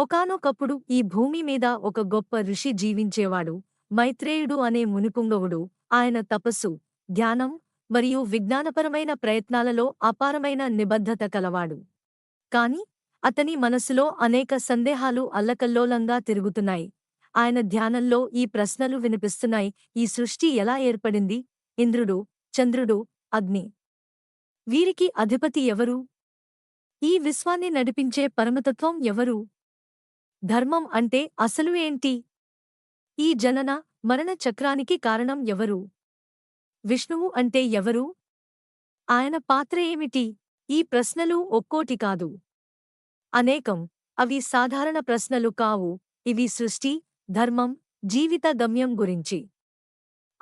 ఒకానొకప్పుడు ఈ భూమి మీద ఒక గొప్ప ఋషి జీవించేవాడు మైత్రేయుడు అనే మునిపుంగవుడు. ఆయన తపస్సు ధ్యానం మరియు విజ్ఞానపరమైన ప్రయత్నాలలో అపారమైన నిబద్ధత కలవాడు. కాని అతని మనసులో అనేక సందేహాలు అల్లకల్లోలంగా తిరుగుతున్నాయి. ఆయన ధ్యానంలో ఈ ప్రశ్నలు వినిపిస్తున్నాయి. ఈ సృష్టి ఎలా ఏర్పడింది? ఇంద్రుడు చంద్రుడు అగ్ని. వీరికి అధిపతి ఎవరు? ఈ విశ్వాన్ని నడిపించే పరమతత్వం ఎవరు? ధర్మం అంటే అసలు ఏంటి? ఈ జనన మరణ చక్రానికి కారణం ఎవరు? విష్ణువు అంటే ఎవరు? ఆయన పాత్ర ఏమిటి? ఈ ప్రశ్నలు ఒక్కోటి కాదు. అనేకం. అవి సాధారణ ప్రశ్నలు కావు. ఇవి సృష్టి ధర్మం జీవిత గమ్యం గురించి.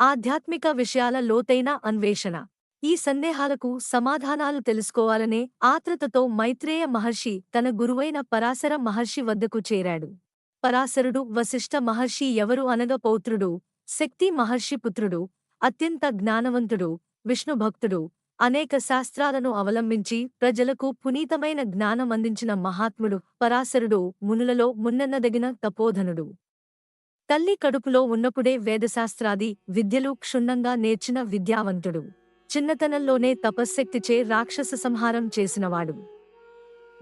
ఆధ్యాత్మిక విషయాల లోతైన అన్వేషణ. ఈ సందేహాలకు సమాధానాలు తెలుసుకోవాలనే ఆత్రతతో మైత్రేయ మహర్షి తన గురువైన పరాశర మహర్షి వద్దకు చేరాడు. పరాశరుడు వశిష్ఠ మహర్షి ఎవరు అనగ పౌత్రుడు శక్తి మహర్షి పుత్రుడు అత్యంత జ్ఞానవంతుడు విష్ణుభక్తుడు అనేక శాస్త్రాలను అవలంబించి ప్రజలకు పునీతమైన జ్ఞానం అందించిన మహాత్ముడు పరాశరుడు మునులలో మున్నెన్నదగిన తపోధనుడు. తల్లి కడుపులో ఉన్నప్పుడే వేదశాస్త్రాది విద్యలు క్షుణ్ణంగా నేర్చిన విద్యావంతుడు. చిన్నతనంలోనే తపశ్శక్తిచే రాక్షస సంహారం చేసినవాడు.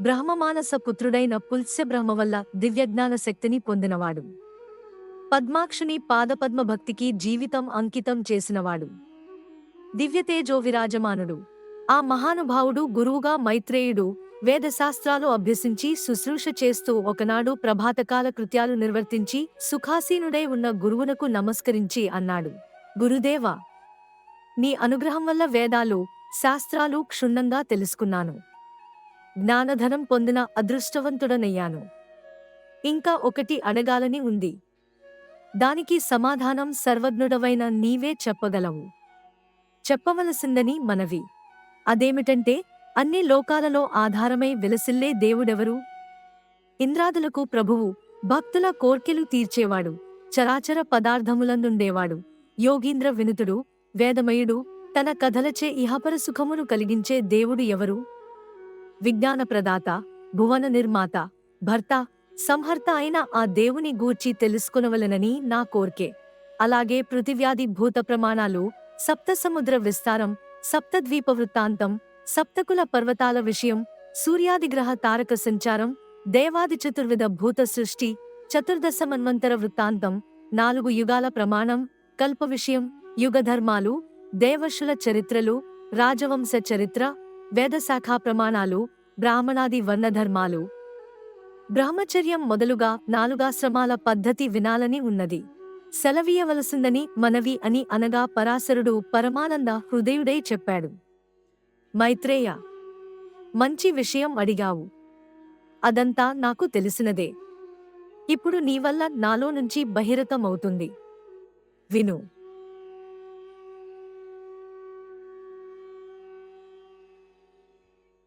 బ్రహ్మమానస పుత్రుడైన పుల్స్యబ్రహ్మ వల్ల దివ్యజ్ఞాన శక్తిని పొందినవాడు. పద్మాక్షుని పాదపద్మ భక్తికి జీవితం అంకితం చేసినవాడు. దివ్యతేజో విరాజమానుడు. ఆ మహానుభావుడు గురువుగా మైత్రేయుడు వేదశాస్త్రాలు అభ్యసించి శుశ్రూష చేస్తూ ఒకనాడు ప్రభాతకాల కృత్యాలు నిర్వర్తించి సుఖాసీనుడై ఉన్న గురువునకు నమస్కరించి అన్నాడు. గురుదేవా నీ అనుగ్రహం వల్ల వేదాలు శాస్త్రాలు క్షుణ్ణంగా తెలుసుకున్నాను. జ్ఞానధనం పొందిన అదృష్టవంతుడనయ్యాను. ఇంకా ఒకటి అడగాలని ఉంది. దానికి సమాధానం సర్వజ్ఞుడవైన నీవే చెప్పగలవు. చెప్పవలసిందని మనవి. అదేమిటంటే అన్ని లోకాలలో ఆధారమై విలసిల్లే దేవుడెవరు? ఇంద్రాదులకు ప్రభువు భక్తుల కోర్కెలు తీర్చేవాడు చరాచర పదార్థములందుండేవాడు యోగీంద్ర వినుతుడు వేదమయుడు తన కథలచే ఇహపర సుఖమును కలిగించే దేవుడు ఎవరు? విజ్ఞాన ప్రదాత భువన నిర్మాత భర్త సంహర్త అయిన ఆ దేవుని గూర్చి తెలుసుకొనవలెనని నా కోర్కె. అలాగే పృథివ్యాధి భూత ప్రమాణాలు సప్త సముద్ర విస్తారం సప్తద్వీప వృత్తాంతం సప్తకుల పర్వతాల విషయం సూర్యాదిగ్రహ తారక సంచారం దేవాది చతుర్విధ భూత సృష్టి చతుర్దశ మన్వంతర వృత్తాంతం నాలుగు యుగాల ప్రమాణం కల్ప విషయం యుగధర్మాలు దేవర్షుల చరిత్రలు రాజవంశ చరిత్ర వేదశాఖా ప్రమాణాలు బ్రాహ్మణాది వర్ణధర్మాలు. బ్రహ్మచర్యం మొదలుగా నాలుగాశ్రమాల పద్ధతి వినాలని ఉన్నది. సెలవీయవలసిందని మనవి అని అనగా పరాశరుడు పరమానంద హృదయుడై చెప్పాడు. మైత్రేయ మంచి విషయం అడిగావు. అదంతా నాకు తెలిసినదే. ఇప్పుడు నీవల్ల నాలో నుంచి బహిరతమవుతుంది విను.